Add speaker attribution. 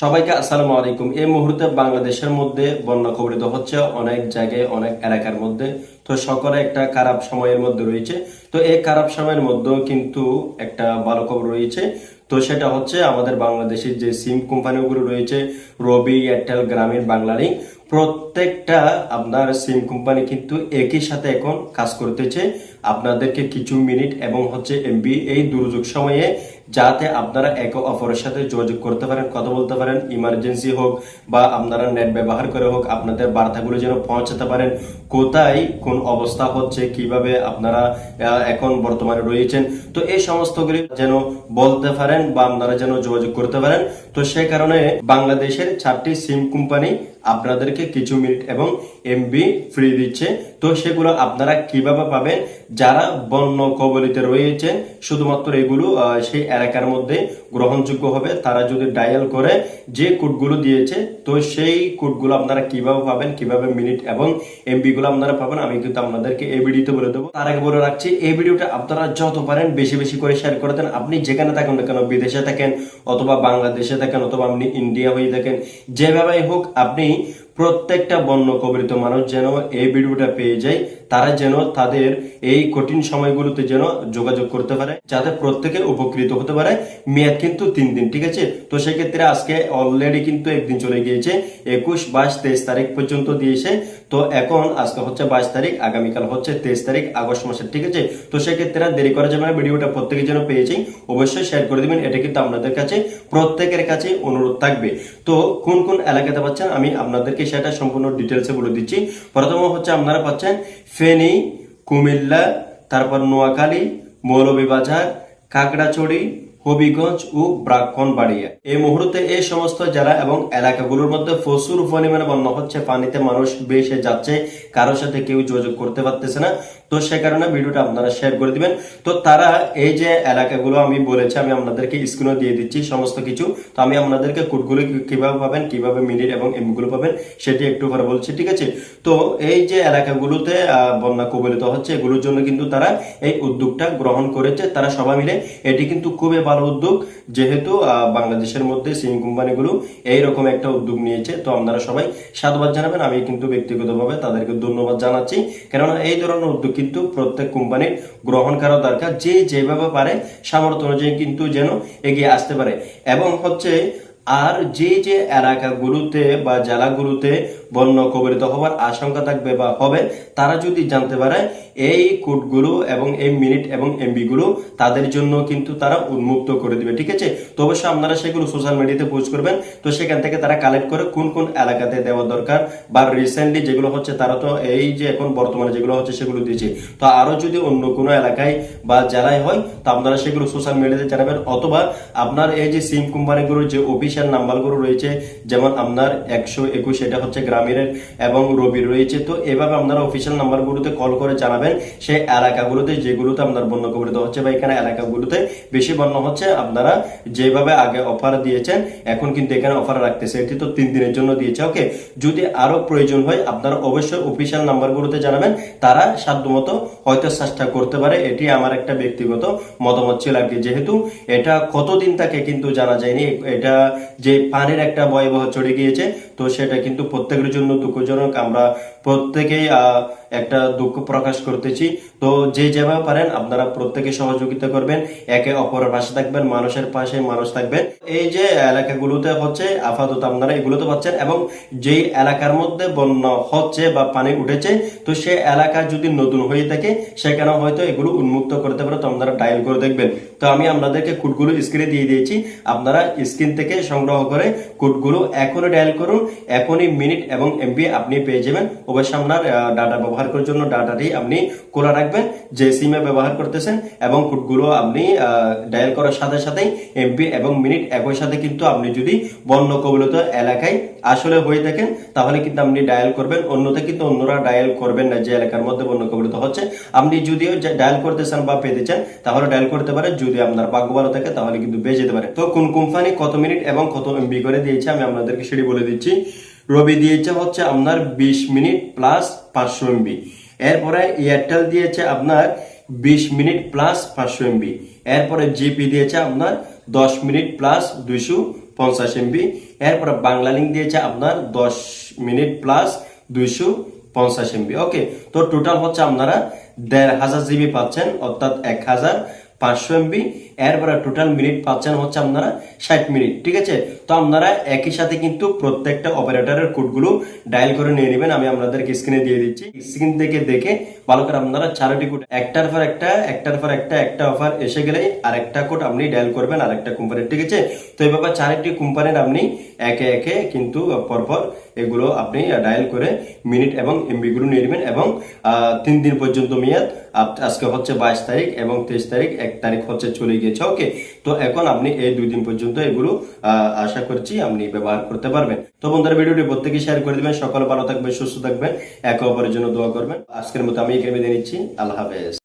Speaker 1: সবাইকে আসসালামু আলাইকুম। এই মুহূর্তে বাংলাদেশের মধ্যে বন্যা কবলিত হচ্ছে। অনেক জায়গায়, অনেক এলাকার মধ্যে তো সকলে একটা খারাপ সময়ের মধ্যে রয়েছে। তো এই খারাপ সময়ের মধ্যেও কিন্তু একটা ভালো খবর রয়েছে। তো সেটা হচ্ছে আমাদের বাংলাদেশের যে সিম কোম্পানিগুলো রয়েছে, রবি এয়ারটেল, গ্রামীণ বাংলালিংক প্রত্যেকটা আপনার সিম কোম্পানি কিন্তু একই সাথে এখন কাজ করতেছে। আপনাদেরকে কিছু মিনিট এবং হচ্ছে এমবি এই দুর্যোগ সময়ে যাতে আপনারা একে অপরের সাথে যোগাযোগ করতে পারেন, কথা বলতে পারেন ইমার্জেন্সি হোক বা আপনারা নেট ব্যবহার করে হোক, আপনাদের বার্তাগুলো যেন পৌঁছাতে পারেন। কোথায়, কোন অবস্থা হচ্ছে কীভাবে আপনারা এখন বর্তমানে রয়েছেন। তো এই সমস্তগুলি যেন বলতে পারেন বা আপনারা যেন যোগাযোগ করতে পারেন। তো সেই কারণে বাংলাদেশের চারটি সিম কোম্পানি আপনাদেরকে কিছু মিনিট এবং এমবি ফ্রি দিচ্ছে। তো সেগুলো আপনারা কীভাবে পাবেন? যারা বন্য কবলিতে রয়েছে শুধুমাত্র এগুলো সেই এলাকার মধ্যে গ্রহণযোগ্য হবে। তারা যদি ডায়াল করে যে কোডগুলো দিয়েছে, তো সেই কোডগুলো আপনারা কীভাবে পাবেন, কীভাবে মিনিট এবং এমবি গুলো আপনারা পাবেন, আমি কিন্তু আপনাদেরকে এই ভিডিওতে বলে দেবো। তার আগে বলে রাখছি, এই ভিডিওটা আপনারা যত পারেন বেশি বেশি করে শেয়ার করে দেন। আপনি যেখানে থাকেন না কেন, বিদেশে থাকেন, অথবা বাংলাদেশে থাকেন, অথবা আপনি ইন্ডিয়া হয়ে থাকেন, যেভাবেই হোক, আপনি প্রত্যেকটা বন্য কবলিত মানুষ যেন এই ভিডিওটা পেয়ে যায়, তারা যেন তাদের এই কঠিন সময়গুলোতে যেন যোগাযোগ করতে পারে, যাতে প্রত্যেকে উপকৃত হতে পারে। মেয়াদ কিন্তু তিন দিন, ঠিক আছে? তো সেক্ষেত্রে আজকে অলরেডি কিন্তু একদিন চলে গিয়েছে, একুশ বাইশ তেইশ তারিখ পর্যন্ত দিয়েছে। তো এখন আজকে হচ্ছে বাইশ তারিখ, আগামীকাল হচ্ছে তেইশ তারিখ, আগস্ট মাসের, ঠিক আছে? তো সেক্ষেত্রে দেরি করা যাবে না, ভিডিওটা প্রত্যেকে যেন পেয়েছি অবশ্যই শেয়ার করে দিবেন, এটা কিন্তু আপনাদের কাছে, প্রত্যেকের কাছে অনুরোধ থাকবে। তো কোন কোন এলাকাতে পাচ্ছেন, আমি আপনাদেরকে সেটা সম্পূর্ণ ডিটেলসে বলে দিচ্ছি। প্রথম হচ্ছে আপনারা পাচ্ছেন ফেনী, কুমিল্লা, তারপর নোয়াখালী, মৌলভীবাজার, কাকড়াছড়ি, হবিগঞ্জ ও ব্রাহ্মণবাড়িয়া এই মুহূর্তে এই সমস্ত জেলা এবং এলাকাগুলোর মধ্যে প্রচুর পরিমাণে বন্যা হচ্ছে। পানিতে মানুষ বেশে যাচ্ছে। কারোর সাথে কেউ যোগাযোগ করতে পারতেছে না। তো সে কারণে ভিডিওটা আপনারা শেয়ার করে দিবেন। তো তারা এই যে এলাকাগুলো আমি বলেছি, আমি আপনাদেরকে স্ক্রিনে দিয়ে দিচ্ছি সমস্ত কিছু। তো আমি আপনাদেরকে কোডগুলো কীভাবে পাবেন, কীভাবে মিনিট এবং এমগুলো পাবেন, সেটি একটু পরে বলছি, ঠিক আছে? তো এই যে এলাকাগুলোতে বন্যা কবলিত হচ্ছে, এগুলোর জন্য কিন্তু তারা এই উদ্যোগটা গ্রহণ করেছে। তারা সবাই মিলে এটি কিন্তু খুবই ভালো উদ্যোগ। যেহেতু বাংলাদেশের মধ্যে সিম কোম্পানিগুলো এইরকম একটা উদ্যোগ নিয়েছে। তো আপনারা সবাই সাধুবাদ জানাবেন। আমি কিন্তু ব্যক্তিগতভাবে তাদেরকে ধন্যবাদ জানাচ্ছি। কেননা এই ধরনের উদ্যোগ কিন্তু প্রত্যেক কোম্পানির গ্রহণ করা দরকার। যে যেভাবে পারে, সামর্থ্য অনুযায়ী কিন্তু যেন এগিয়ে আসতে পারে। এবং হচ্ছে, আর যে যে এলাকাগুলোতে বা জেলাগুলোতে বন্য কবলিত হওয়ার আশঙ্কা থাকবে বা হবে, তারা যদি জানতে পারে, এই কোডগুলো এবং এই মিনিট এবং এমবি গুলো তাদের জন্য কিন্তু তারা উন্মুক্ত করে দিবে, ঠিক আছে? তো অবশ্যই আপনারা সেগুলো সোশ্যাল মিডিয়াতে পোস্ট করবেন। তো সেখান থেকে তারা কালেক্ট করে কোন কোন এলাকাতে দেওয়া দরকার বা রিসেন্টলি যেগুলো হচ্ছে তারা তো এই যে এখন বর্তমানে যেগুলো হচ্ছে সেগুলো দিয়েছে। তো আরও যদি অন্য কোনো এলাকায় বা জেলায় হয়, তো আপনারা সেগুলো সোশ্যাল মিডিয়াতে জানাবেন। অথবা আপনার এই যে সিম কোম্পানিগুলোর যে অফিসিয়াল নাম্বারগুলো রয়েছে, যেমন আপনার একশো একুশ, এটা হচ্ছে গ্রামীণের এবং রবির রয়েছে। তো এভাবে আপনারা অফিসিয়াল নাম্বারগুলোতে কল করে জানাবেন। সেই এলাকাগুলোতে যেগুলোতে আপনার বন্য কবলিত হচ্ছে বা এখানে এলাকাগুলোতে বেশি বন্য হচ্ছে, আপনারা যেভাবে আগে অফার দিয়েছেন, এখন কিন্তু এখানে অফার রাখতেছে। এটি তো তিন দিনের জন্য দিয়েছে ওকে যদি আরও প্রয়োজন হয়, আপনারা অবশ্যই অফিসিয়াল নাম্বারগুলোতে জানাবেন। তারা সাধ্যমতো হয়তো চেষ্টা করতে পারে। এটি আমার একটা ব্যক্তিগত মতামত ছিল আর কি। যেহেতু এটা কতদিন তাকে কিন্তু জানা যায়নি, এটা যে পানির একটা ভয়াবহ চড়ে গিয়েছে, তো সেটা কিন্তু জন্য দুঃখজনক। আমরা প্রত্যেকেই একটা দুঃখ প্রকাশ করতেছি। তো যে যেভাবে পারেন, আপনারা প্রত্যেকে সহযোগিতা করবেন, একে অপরের পাশে থাকবেন, মানুষের পাশে মানুষ থাকবেন। এই যে এলাকাগুলোতে হচ্ছে আপাতত আপনারা এগুলোতে পাচ্ছেন, এবং যেই এলাকার মধ্যে বন্যা হচ্ছে বা পানি উঠেছে, তো সে এলাকা যদি নতুন হয়ে থাকে, সেখানে হয়তো এগুলো উন্মুক্ত করতে পারে, তো আপনারা ডায়াল করে দেখবেন। তো আমি আপনাদেরকে কোডগুলো স্ক্রিনে দিয়ে দিয়েছি, আপনারা স্ক্রিন থেকে সংগ্রহ করে কোডগুলো এখনই ডায়াল করুন, এখনই মিনিট এবং এমবি আপনি পেয়ে যাবেন। অবশ্যই আপনার ডাটা ব্যবহার করার জন্য ডাটাটি আপনি খোলা রাখবেন, যে সিমে ব্যবহার করতেছেন এবং কোডগুলো আপনি ডায়াল করার সাথে সাথেই এমবি এবং মিনিট একই সাথে কিন্তু আপনি যদি বন্য কবলিত এলাকায় আসলে হয়ে থাকেন, তাহলে কিন্তু আপনি ডায়াল করবেন। অন্যতে কিন্তু অন্যরা ডায়াল করবেন না, যে এলাকার মধ্যে বন্য কবলিত হচ্ছে। আপনি যদিও ডায়াল করতে চান বা পেতে চান, তাহলে ডায়াল করতে পারেন। যদি আপনার ভাগ্য ভালো থাকে, তাহলে কিন্তু পেয়ে যেতে পারে তো কোন কোম্পানি কত মিনিট এবং কত এমবি করে দিয়েছে, আমি আপনাদেরকে সেটি বলে দিচ্ছি। রবি দিয়েছে হচ্ছে আপনার বিশ মিনিট প্লাস পাঁচশো এমবি এরপরে এয়ারটেল দিয়েছে আপনার বিশ মিনিট প্লাস পাঁচশো এমবি এরপরে জিপি দিয়েছে আপনার দশ মিনিট প্লাস দুইশো পঞ্চাশ এমবি এরপরে বাংলা লিঙ্ক দিয়েছে আপনার দশ মিনিট প্লাস দুইশো পঞ্চাশ এমবি ওকে তো টোটাল হচ্ছে আপনারা দেড় হাজার জিবি পাচ্ছেন, অর্থাৎ এক হাজার পাঁচশো এমবি। এরপরে টোটাল মিনিট পাচ্ছেন হচ্ছে আপনারা ষাট মিনিট ঠিক আছে? তো আপনারা একই সাথে কিন্তু প্রত্যেকটা অপারেটরের কোডগুলো ডায়াল করে নিয়ে নেবেন। আমি আপনাদেরকে স্ক্রিনে দিয়ে দিচ্ছি। স্ক্রিন থেকে দেখে ভালো করে আপনারা চারটি কোড একটার পর একটা, একটার পর একটা একটা অফার এসে গেলে আরেকটা কোড আপনি ডায়াল করবেন আরেকটা কোম্পানির ঠিক আছে? তো এইভাবে চারটি কোম্পানির আপনি একে একে কিন্তু পরপর এগুলো আপনি ডায়াল করে মিনিট এবং এমবি গুলো নিয়ে নেবেন এবং তিন দিন পর্যন্ত মেয়াদ আজকে হচ্ছে বাইশ তারিখ এবং তেইশ তারিখ, এক তারিখ হচ্ছে চলে গিয়েছে ওকে তো এখন আপনি এই দুই দিন পর্যন্ত এগুলো আশা করছি আপনি ব্যবহার করতে পারবেন। তো বন্ধুরা, ভিডিওটি প্রত্যেকে শেয়ার করে দিবেন, সকলে ভালো থাকবেন, সুস্থ থাকবেন, একে অপরের জন্য দোয়া করবেন। আজকের মতো আমি এখানে বিদায় নিচ্ছি, আল্লাহ হাফেজ।